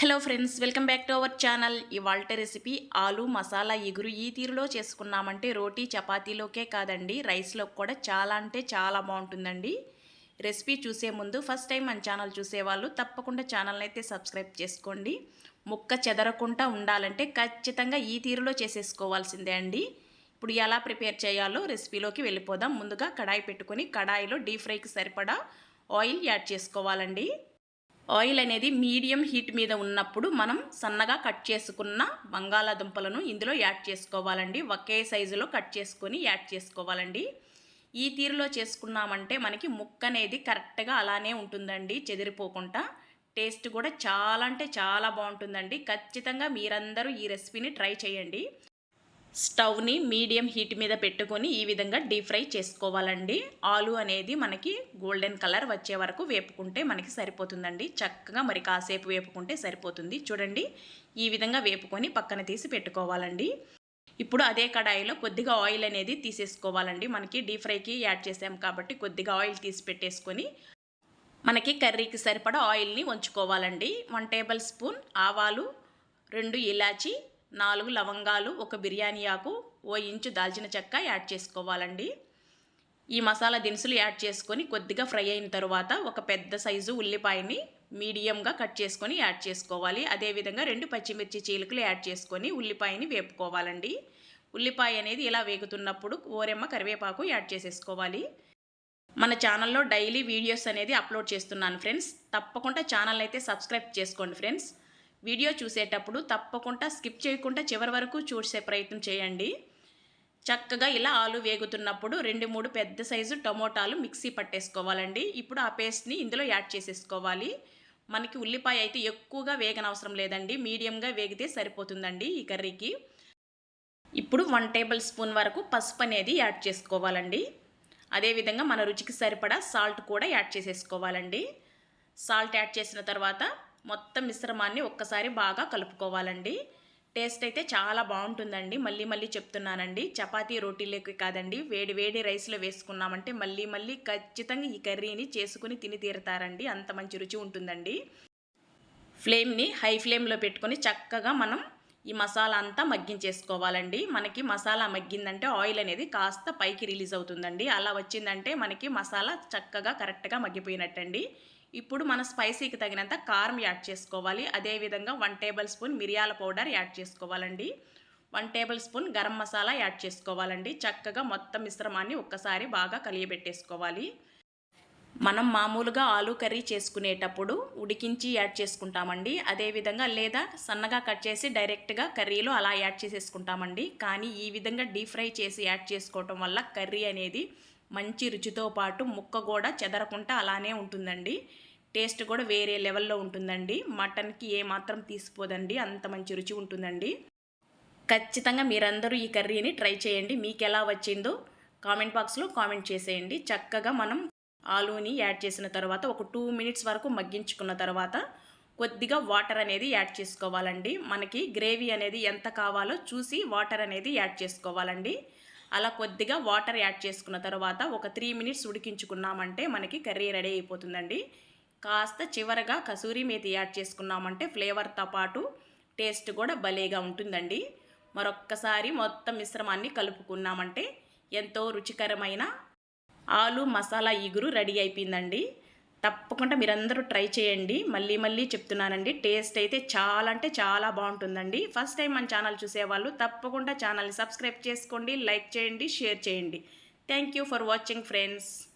Hello friends welcome back to our channel ఇవాళ recipe aloo masala ఎగురు ఈ తీరులో చేసుకున్నామంటే రోటీ చపాతీలోకే కాదండి. రైస్లో కూడా చాలా అంటే చాలా బాగుంటుందండి. రెసిపీ చూసే ముందు ఫస్ట్ టైం మన ఛానల్ చూసేవాళ్ళు తప్పకుండా ఛానల్ని అయితే సబ్స్క్రైబ్ చేసుకోండి. ముక్క చెదరకుండా ఉండాలంటే ఖచ్చితంగా ఈ తీరులో చేసేసుకోవాల్సిందే అండి. ఇప్పుడు ఎలా ప్రిపేర్ చేయాలో రెసిపీలోకి వెళ్ళిపోదాం. ముందుగా కడాయి పెట్టుకొని కడాయిలో డీప్ ఫ్రైకి సరిపడా ఆయిల్ యాడ్ చేసుకోవాలండి. ఆయిల్ అనేది మీడియం హీట్ మీద ఉన్నప్పుడు మనం సన్నగా కట్ చేసుకున్న బంగాళాదుంపలను ఇందులో యాడ్ చేసుకోవాలండి. ఒకే సైజులో కట్ చేసుకొని యాడ్ చేసుకోవాలండి. ఈ తీరులో చేసుకున్నామంటే మనకి ముక్క అనేది కరెక్ట్గా అలానే ఉంటుందండి చెదిరిపోకుండా. టేస్ట్ కూడా చాలా అంటే చాలా బాగుంటుందండి. ఖచ్చితంగా మీరందరూ ఈ రెసిపీని ట్రై చేయండి. స్టవ్ని మీడియం హీట్ మీద పెట్టుకొని ఈ విధంగా డీప్ ఫ్రై చేసుకోవాలండి. ఆలు అనేది మనకి గోల్డెన్ కలర్ వచ్చే వరకు వేపుకుంటే మనకి సరిపోతుందండి. చక్కగా మరి కాసేపు వేపుకుంటే సరిపోతుంది. చూడండి ఈ విధంగా వేపుకొని పక్కన తీసి పెట్టుకోవాలండి. ఇప్పుడు అదే కడాయిలో కొద్దిగా ఆయిల్ అనేది తీసేసుకోవాలండి. మనకి డీప్ ఫ్రైకి యాడ్ చేసాం కాబట్టి కొద్దిగా ఆయిల్ తీసి పెట్టేసుకొని మనకి కర్రీకి సరిపడా ఆయిల్ని ఉంచుకోవాలండి. వన్ టేబుల్ స్పూన్ ఆవాలు రెండు ఇలాచి నాలుగు లవంగాలు ఒక బిర్యానీ ఆకు ఓ ఇంచు దాల్చిన చెక్క యాడ్ చేసుకోవాలండి. ఈ మసాలా దినుసులు యాడ్ చేసుకొని కొద్దిగా ఫ్రై అయిన తర్వాత ఒక పెద్ద సైజు ఉల్లిపాయని మీడియంగా కట్ చేసుకొని యాడ్ చేసుకోవాలి. అదేవిధంగా రెండు పచ్చిమిర్చి చీలికలు యాడ్ చేసుకొని ఉల్లిపాయని వేపుకోవాలండి. ఉల్లిపాయ అనేది ఇలా వేగుతున్నప్పుడు ఓరెమ్మ కరివేపాకు యాడ్ చేసేసుకోవాలి. మన ఛానల్లో డైలీ వీడియోస్ అనేది అప్లోడ్ చేస్తున్నాను ఫ్రెండ్స్. తప్పకుండా ఛానల్ అయితే సబ్స్క్రైబ్ చేసుకోండి ఫ్రెండ్స్. వీడియో చూసేటప్పుడు తప్పకుండా స్కిప్ చేయకుండా చివరి వరకు చూసే ప్రయత్నం చేయండి. చక్కగా ఇలా ఆలు వేగుతున్నప్పుడు రెండు మూడు పెద్ద సైజు టమోటాలు మిక్సీ పట్టేసుకోవాలండి. ఇప్పుడు ఆ పేస్ట్ని ఇందులో యాడ్ చేసేసుకోవాలి. మనకి ఉల్లిపాయ అయితే ఎక్కువగా వేగనవసరం లేదండి. మీడియంగా వేగితే సరిపోతుందండి ఈ కర్రీకి. ఇప్పుడు వన్ టేబుల్ స్పూన్ వరకు పసుపు అనేది యాడ్ చేసుకోవాలండి. అదేవిధంగా మన రుచికి సరిపడా సాల్ట్ కూడా యాడ్ చేసేసుకోవాలండి. సాల్ట్ యాడ్ చేసిన తర్వాత మొత్తం మిశ్రమాన్ని ఒక్కసారి బాగా కలుపుకోవాలండి. టేస్ట్ అయితే చాలా బాగుంటుందండి. మళ్ళీ మళ్ళీ చెప్తున్నానండి. చపాతీ రోటీలోకి కాదండి. వేడి వేడి రైస్లో వేసుకున్నామంటే మళ్ళీ మళ్ళీ ఖచ్చితంగా ఈ కర్రీని చేసుకుని తిని తీరుతారండి. అంత మంచి రుచి ఉంటుందండి. ఫ్లేమ్ని హై ఫ్లేమ్లో పెట్టుకొని చక్కగా మనం ఈ మసాలా అంతా మగ్గించేసుకోవాలండి. మనకి మసాలా మగ్గిందంటే ఆయిల్ అనేది కాస్త పైకి రిలీజ్ అవుతుందండి. అలా వచ్చిందంటే మనకి మసాలా చక్కగా కరెక్ట్గా మగ్గిపోయినట్టండి. ఇప్పుడు మన స్పైసీకి తగినంత కారం యాడ్ చేసుకోవాలి. అదేవిధంగా వన్ టేబుల్ స్పూన్ మిరియాల పౌడర్ యాడ్ చేసుకోవాలండి. One tablespoon garam masala add చేసుకోవాలండి. చక్కగా మొత్తం మిశ్రమాన్ని ఒక్కసారి బాగా కలియబెట్టేసుకోవాలి. మనం మామూలుగా ఆలు కర్రీ చేసుకునేటప్పుడు ఉడికించి యాడ్ చేసుకుంటామండి. అదేవిధంగా లేదా సన్నగా కట్ చేసి డైరెక్ట్గా కర్రీలో అలా యాడ్ చేసేసుకుంటామండి. కానీ ఈ విధంగా డీప్ ఫ్రై చేసి యాడ్ చేసుకోవటం వల్ల కర్రీ అనేది మంచి రుచితో పాటు ముక్క కూడా చెదరకుండా అలానే ఉంటుందండి. టేస్ట్ కూడా వేరే లెవెల్లో ఉంటుందండి. మటన్కి ఏమాత్రం తీసిపోదండి. అంత మంచి రుచి ఉంటుందండి. ఖచ్చితంగా మీరందరూ ఈ కర్రీని ట్రై చేయండి. మీకు ఎలా వచ్చిందో కామెంట్ బాక్స్లో కామెంట్ చేసేయండి. చక్కగా మనం ఆలూని యాడ్ చేసిన తర్వాత ఒక టూ మినిట్స్ వరకు మగ్గించుకున్న తర్వాత కొద్దిగా వాటర్ అనేది యాడ్ చేసుకోవాలండి. మనకి గ్రేవీ అనేది ఎంత కావాలో చూసి వాటర్ అనేది యాడ్ చేసుకోవాలండి. అలా కొద్దిగా వాటర్ యాడ్ చేసుకున్న తర్వాత ఒక త్రీ మినిట్స్ ఉడికించుకున్నామంటే మనకి కర్రీ రెడీ అయిపోతుందండి. కాస్త చివరగా కసూరి మేతి యాడ్ చేసుకున్నామంటే ఫ్లేవర్తో పాటు టేస్ట్ కూడా భలేగా ఉంటుందండి. మరొక్కసారి మొత్తం మిశ్రమాన్ని కలుపుకున్నామంటే ఎంతో రుచికరమైన ఆలు మసాలా ఇగురు రెడీ అయిపోయిందండి. తప్పకుండా మీరందరూ ట్రై చేయండి. మళ్ళీ మళ్ళీ చెప్తున్నానండి. టేస్ట్ అయితే చాలా అంటే చాలా బాగుంటుందండి. ఫస్ట్ టైం మన ఛానల్ చూసేవాళ్ళు తప్పకుండా ఛానల్ని సబ్స్క్రైబ్ చేసుకోండి లైక్ చేయండి షేర్ చేయండి. Thank for watching friends.